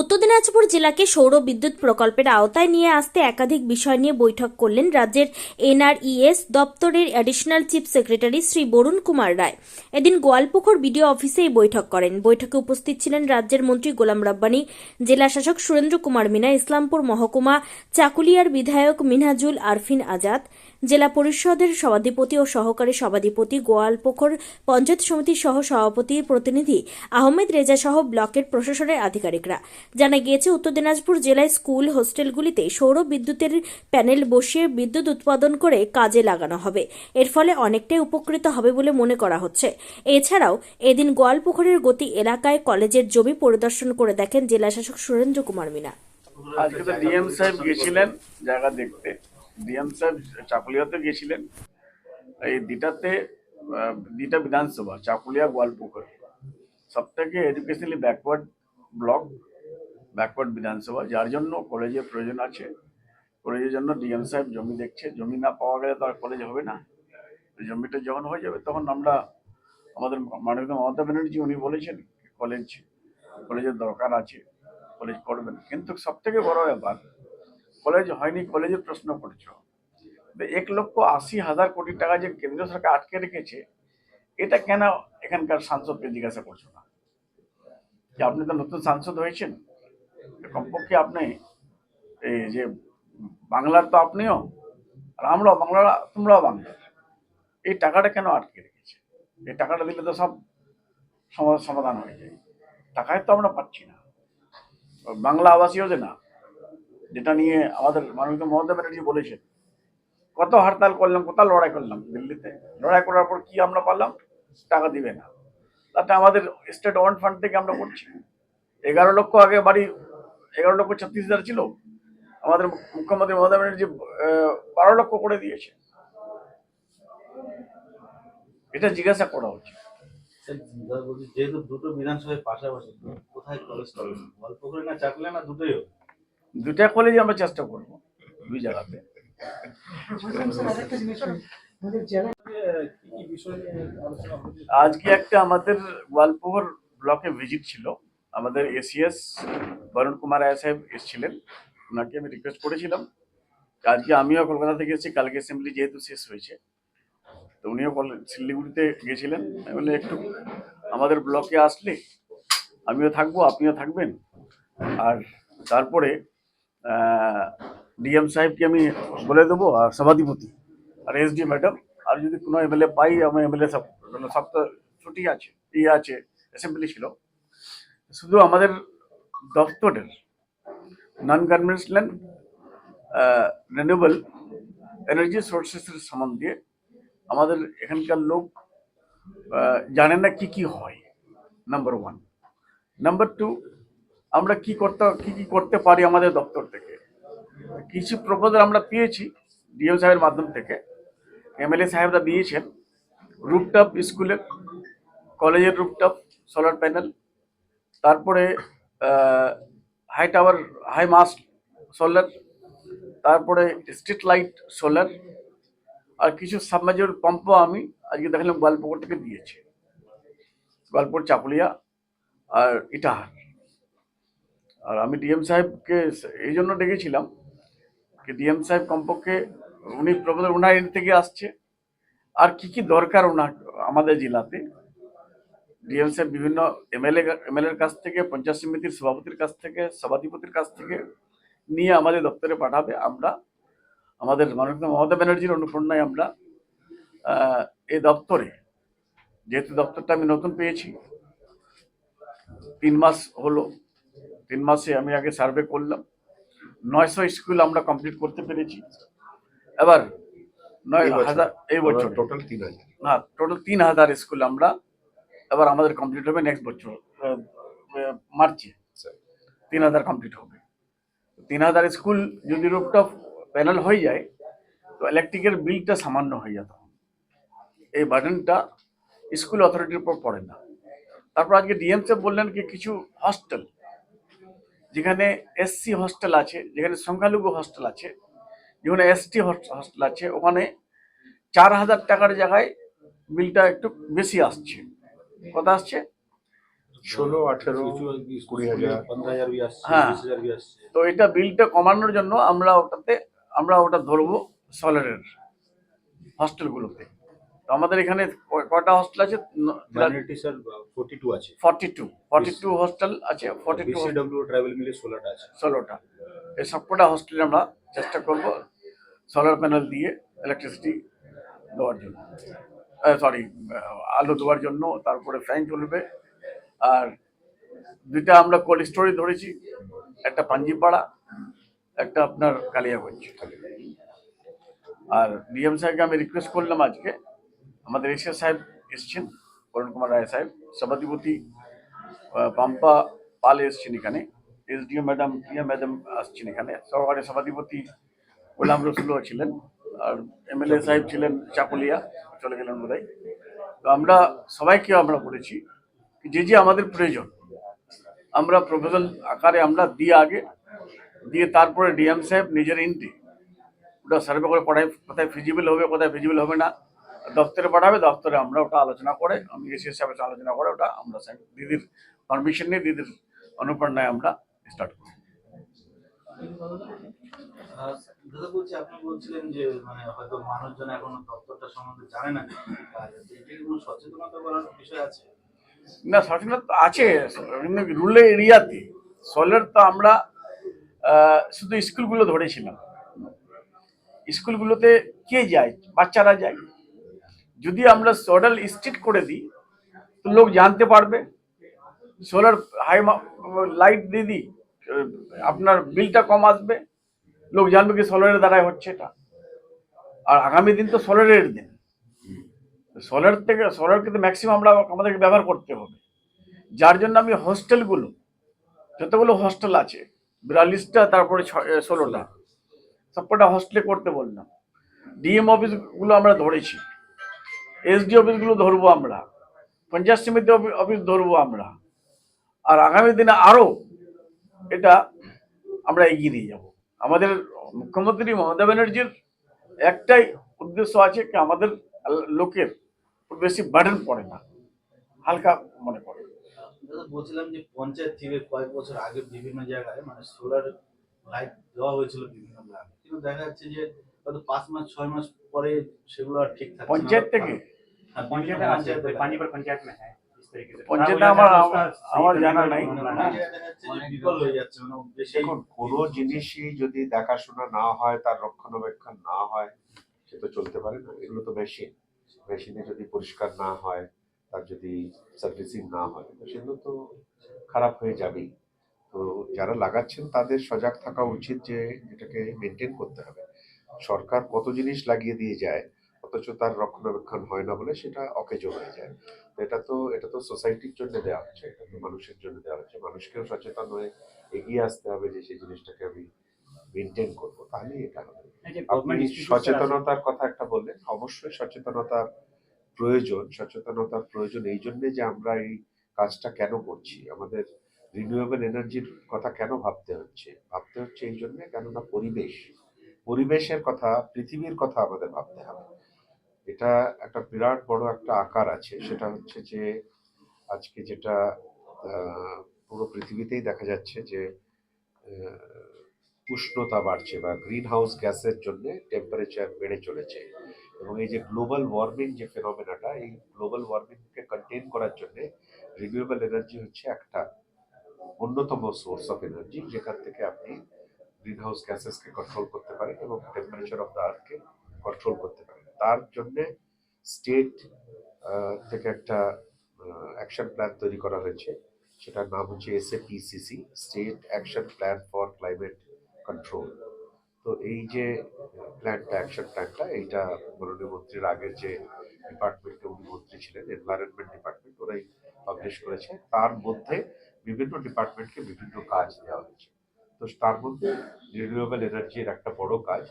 উত্তর দিনাজপুর জেলাকে সৌর বিদ্যুৎ প্রকল্পের আওতায় নিয়ে আসতে একাধিক বিষয় নিয়ে বৈঠক করলেন রাজ্যের এনআরইএস দপ্তরের additional chief secretary Shri Barun Kumar Roy. এদিন গোয়ালপুকুর বিডিও অফিসে এই বৈঠক করেন। বৈঠকে উপস্থিত ছিলেন রাজ্যের মন্ত্রী গোলাম রাব্বানি, জেলা শাসক সুরেন্দ্র কুমার মিনা, ইসলামপুর মহকুমা চাকুলিয়ার বিধায়ক মিনহাজুল আরফিন আজাদ জেলা পরিষদের সভাধিপতি ও সহকারী সভাধিপতি গোয়ালপুকুর পঞ্চায়েত সমিতির সহ সভাপতির প্রতিনিধি আহমেদ রেজা সহ ব্লকের প্রশাসনের আধিকারিকরা। জানা গিয়েছে, উত্তর দিনাজপুর জেলায় স্কুল হোস্টেলগুলিতে সৌর বিদ্যুতের প্যানেল বসিয়ে বিদ্যুৎ উৎপাদন করে কাজে লাগানো হবে। এর ফলে অনেকটাই উপকৃত হবে বলে মনে করা হচ্ছে। এছাড়াও, এদিন গোয়ালপুকুরের গতি এলাকায় কলেজের জমি পরিদর্শন করে দেখেন জেলা শাসক সুরেন্দ্র কুমার মিনা। আজকে তো ডিএম সাহেব গেছিলেন জায়গা দেখতে। ডিএম সাহেব চাকুলিয়াতে গেছিলেন। এই দিটাতে দিটা বিধানসভা, চাকুলিয়া গোয়ালপুকুর। সব থেকে এডুকেশনালি ব্যাকওয়ার্ড ব্লক ব্যাকওয়ার্ড বিধানসভা, যার জন্য কলেজের প্রয়োজন আছে। কলেজের জন্য ডিএম সাহেব জমি দেখছে। জমি না পাওয়া গেলে তো আর কলেজ হবে না। জমিটা যখন হয়ে যাবে তখন আমরা, আমাদের মাননীয় মমতা ব্যানার্জি উনি বলেছেন কলেজ কলেজের দরকার আছে কলেজ করবেন। কিন্তু সব থেকে বড় ব্যাপার কলেজ হয়নি কলেজের প্রশ্ন করছ। এক লক্ষ আশি হাজার কোটি টাকা যে কেন্দ্রীয় সরকার আটকে রেখেছে, এটা কেন এখানকার সাংসদকে জিজ্ঞাসা করছ না? যে আপনি তো নতুন সাংসদ হয়েছেন? কমপক্ষে আপনি এই যে বাংলার তো আপনিও, আর আমরাও বাংলার, তোমরাও বাংলার। এই টাকাটা কেন আটকে রেখেছে? এই টাকাটা দিলে তো সব সমাধান হয়ে যায়। টাকায় তো আমরা পাচ্ছি না। বাংলা আবাস যোজনা যেটা নিয়ে আমাদের মাননীয় মমতা ব্যানার্জি বলেছেন, কত হরতাল করলাম কত লড়াই করলাম? দিল্লিতে। লড়াই করার পর কি আমরা পারলাম? টাকা দিবে না। তাতে আমাদের স্টেট ওয়ান ফান্ড থেকে আমরা করছি। এগারো লক্ষ আগে বাড়ি, এগারো লক্ষ ছত্রিশ হাজার ছিল। আমাদের মুখ্যমন্ত্রী মমতা ব্যানার্জি বারো লক্ষ করে দিয়েছে। এটা জিজ্ঞাসা করা উচিত যেহেতু দুটো বিধানসভায় পাশাপাশি, কোথায় কলেজ করবেন গল্পপুরে না চাকলে না দুটোই দুটা কলেজে আমরা চেষ্টা করব দুই জায়গাতে। আজকে একটা আমাদের গোয়ালপুর ব্লকে ভিজিট ছিল। আমাদের এসিএস বরুণ কুমার রায় সাহেব এসেছিলেন। ওনাকে আমি রিকোয়েস্ট করেছিলাম। আজকে আমিও কলকাতা থেকে এসেছি। কালকে অ্যাসেম্বলি যেহেতু শেষ হয়েছে, তো উনিও শিলিগুড়িতে গেছিলেন। বললাম, একটু আমাদের ব্লকে আসলে আমিও থাকব, আপনিও থাকবেন। আর তারপরে ডিএম সাহেবকে আমি বলে দেবো আর সভাধিপতি আর এসডি ম্যাডাম আর যদি কোনো এমএলএ পাই আমি এমএলএ তো ছুটি আছে ইয়ে আছে অ্যাসেম্বলি ছিল। শুধু আমাদের দপ্তরের নন কনভেনশনাল রিনিউয়েবল এনার্জি সোর্সেসের সম্বন্ধে আমাদের এখানকার লোক জানে না কি কি হয় নাম্বার ওয়ান নাম্বার টু আমরা কি করতে, কি কি করতে পারি আমাদের দপ্তর থেকে? কিছু প্রপোজাল আমরা পেয়েছি ডিএম সাহেবের মাধ্যম থেকে। এমএলএ সাহেবরা দিয়েছেন। রুপটপ স্কুলে কলেজের রুপটপ সোলার প্যানেল তারপরে high tower high mast solar তারপরে স্ট্রিট লাইট সোলার আর কিছু সাবমার্জেবল পাম্পও আমি আজকে দেখলাম গোয়ালপুকুর থেকে দিয়েছে। গোয়ালপুর চাকুলিয়া আর ইটাহার। আর আমি ডিএম সাহেবকে এই জন্য ডেকেছিলাম কি ডিএম সাহেব কমপক্ষে উনি প্রবোধ ওনার এন্ড থেকে আসছে। আর কি কি দরকার ওনার আমাদের জেলাতে? ডিএম সাহেব বিভিন্ন এমএলএ এমএলএর কাছ থেকে, পঞ্চায়েত সমিতির সভাপতির কাছ থেকে, সভাধিপতির কাছ থেকে নিয়ে আমাদের দপ্তরে পাঠাবে। আমরা আমাদের মাননীয় মমতা ব্যানার্জির অনুপ্রেরণায় আমরা এই দপ্তরে, যেহেতু দপ্তরটা আমি নতুন পেয়েছি, তিন মাস হলো। তিন মাসে আমি আগে সার্ভে করলাম। নয়শো স্কুল আমরা কমপ্লিট করতে পেরেছি। এবার নয় হাজার এই বছর। টোটাল তিন হাজার। না টোটাল তিন হাজার স্কুল আমরা এবার আমাদের কমপ্লিট হবে নেক্সট বছর মার্চে। তিন হাজার কমপ্লিট হবে। তিন হাজার স্কুল যদি রুপটপ প্যানেল হয়ে যায় তো ইলেকট্রিকের বিলটা সামান্য হয়ে যেত। এই বার্ডেনটা স্কুল অথরিটির উপর পড়ে না। তারপর আজকে ডিএম সাহেব বললেন কি কিছু হস্টেল যেখানে এসসি হস্টেল আছে যেখানে সংখ্যালঘু হস্টেল আছে যেখানে এসটি হস্টেল আছে ওখানে চার হাজার টাকার জায়গায় বিলটা একটু বেশি আসছে। কত আসছে? ষোলো আঠেরো কুড়ি হাজার। হাজার হ্যাঁ। হাজার তো এটা বিলটা কমানোর জন্য আমরা ওটাতে আমরা ওটা ধরবো সোলারের হস্টেলগুলোতে আমাদের এখানে কটা হস্টেল আছে? মাইনরিটি স্যার ফোর্টি টু আছে। Forty two forty two hostel আছে ফর্টি টু বিসিডব্লিউ ট্রাভেল মিলে ষোলোটা আছে। ষোলোটা। এই সবকটা হস্টেলে আমরা চেষ্টা করব সোলার প্যানেল দিয়ে ইলেকট্রিসিটি দেওয়ার জন্য। সরি আলো দেওয়ার জন্য তারপরে ফ্যান চলবে আর দুইটা আমরা কোল্ড স্টোরেজ ধরেছি একটা পাঞ্জিপাড়া একটা আপনার কালিয়াগঞ্জ। আর ডিএম সাহেবকে আমি রিকোয়েস্ট করলাম আজকে আমাদের এসিয়া সাহেব এসছেন করুণ কুমার রায় সাহেব, সভাধিপতি পাম্পা পাল এসছেন এখানে, এসডিও ম্যাডাম প্রিয়া ম্যাডাম আসছেন এখানে, সহকারী সভাধিপতি গোলাম রসুলও ছিলেন, আর এমএলএ সাহেব ছিলেন চাকুলিয়া, চলে গেলেন বোধহয়। তো আমরা সবাইকে আমরা বলেছি যে যে আমাদের প্রয়োজন, আমরা প্রপোজাল আকারে আমরা দিয়ে আগে, দিয়ে তারপরে ডিএম সাহেব নিজের ইন্টি, ওটা সার্ভে করে পড়াই কোথায় ফিজিবল হবে, কোথায় ফিজিবল হবে না দপ্তরে পাঠাবে দপ্তরে আমরা ওটা আলোচনা করে আমি এসি সাহেবের আলোচনা করে ওটা আমরা দিদির পারমিশন নিয়ে দিদির অনুপ্রেরণায় আমরা স্টার্ট করি। দাদা বলছি আপনি বলছিলেন যে মানে হয়তো মানুষজন এখনও দপ্তরটা সম্বন্ধে জানে না কোনো সচেতনতা করার বিষয় আছে? না সচেতনতা আছে রুরাল এরিয়াতে সোলার তো আমরা শুধু স্কুলগুলো ধরেছিলাম। স্কুলগুলোতে কে যায়? বাচ্চারা যায়? যদি আমরা সোলার স্ট্রিট করে দিই, তো লোক জানতে পারবে। সোলার হাই লাইট দিয়ে দিই আপনার বিলটা কম আসবে, লোক জানবে কি সোলারের দ্বারাই হচ্ছে এটা। আর আগামী দিন তো সোলারের দিন। সোলার থেকে সোলার কিন্তু ম্যাক্সিমাম আমরা আমাদেরকে ব্যবহার করতে হবে। যার জন্য আমি হস্টেলগুলো যতগুলো হস্টেল আছে, বিয়াল্লিশটা, তারপরে ষোলোটা, সবকটা হস্টেলে করতে বললাম। ডিএম অফিসগুলো আমরা ধরেছি। এসডি অফিসগুলো ধরবো আমরা পঞ্চায়েত সমিতি অফিস ধরবো আমরা আর আগামী দিনে আরও এটা আমরা এগিয়ে নিয়ে যাব। আমাদের মুখ্যমন্ত্রী মমতা ব্যানার্জির একটাই উদ্দেশ্য আছে কি আমাদের লোকের বেশি বার্ডেন পড়ে না হালকা মনে পড়ে। বলছিলাম যে পঞ্চায়েত থেকে কয়েক বছর আগে বিভিন্ন জায়গায় মানে সোলার লাইট দেওয়া হয়েছিল বিভিন্ন গ্রামে। কিন্তু দেখা যাচ্ছে যে হয়তো পাঁচ মাস ছয় মাস পরে সেগুলো আর ঠিক থাকছে না। পঞ্চায়েত থেকে? হ্যাঁ, पंचायत বিভিন্ন में পঞ্চায়েতে पानी पर पंचायत में है इस तरीके से पंचायत खराब हो हमारा- जाता है, उसका हमारा सही जाना करने का नहीं। कोई অনেক plan জায়গায় দেখা যাচ্ছে যে বিকল হয়ে যাচ্ছে মানে বেশি দেখুন কোনো জিনিসই যদি দেখাশোনা না হয় তার রক্ষণাবেক্ষণ না হয় সে তো চলতে পারে না এগুলো তো মেশিন মেশিনে যদি পরিষ্কার না হয় তার যদি সার্ভিসিং না হয় তো সেগুলো তো খারাপ হয়ে যাবেই তো যারা লাগাচ্ছেন তাদের সজাগ থাকা উচিত যে এটাকে মেনটেন করতে হবে সরকার কত জিনিস লাগিয়ে দিয়ে যায় অথচ তার রক্ষণাবেক্ষণ হয় না বলে সেটা অকেজো হয়ে যায়। এটা তো এটা তো সোসাইটির জন্য দেওয়া হচ্ছে এটা তো মানুষের জন্য দেওয়া হচ্ছে। মানুষকেও সচেতন হয়ে এগিয়ে আসতে হবে যে সেই জিনিসটাকে আমি মেনটেন করব তাহলেই এটা হবে। আপনি সচেতনতার কথা একটা বললেন অবশ্যই সচেতনতার প্রয়োজন সচেতনতার প্রয়োজন। এই জন্যে যে আমরা এই কাজটা কেন করছি আমাদের রিনিউয়েবল এনার্জির কথা কেন ভাবতে হচ্ছে? ভাবতে হচ্ছে এই জন্যে কেননা পরিবেশ। পরিবেশের কথা পৃথিবীর কথা আমাদের ভাবতে হবে। এটা একটা বিরাট বড় একটা আকার আছে। সেটা হচ্ছে যে, আজকে যেটা পুরো পৃথিবীতেই দেখা যাচ্ছে যে উষ্ণতা বাড়ছে বা গ্রিন হাউস গ্যাসের জন্য টেম্পারেচার বেড়ে চলেছে। এবং এই যে গ্লোবাল ওয়ার্মিং যে ফেনোমেনাটা এই গ্লোবাল ওয়ার্মিংকে কন্টেন করার জন্য রিনিউয়েবল এনার্জি হচ্ছে একটা অন্যতম সোর্স অফ এনার্জি যেখান থেকে আপনি গ্রিন হাউস গ্যাসেসকে কন্ট্রোল করতে পারেন এবং টেম্পারেচার অফ দ্য আর্থকে কন্ট্রোল করতে পারেন। তার জন্যে স্টেট থেকে একটা অ্যাকশন প্ল্যান তৈরি করা হয়েছে। সেটার নাম হচ্ছে SAPCC state action plan for climate control তো এই যে প্ল্যানটা অ্যাকশন প্ল্যানটা এইটা মাননীয় মন্ত্রীর আগের যে ডিপার্টমেন্টে উনি মন্ত্রী ছিলেন এনভায়রনমেন্ট ডিপার্টমেন্ট ওরাই পাবলিশ করেছে। তার মধ্যে বিভিন্ন ডিপার্টমেন্টকে বিভিন্ন কাজ দেওয়া হয়েছে। তো তার মধ্যে রিনিউয়েবল এনার্জির একটা বড় কাজ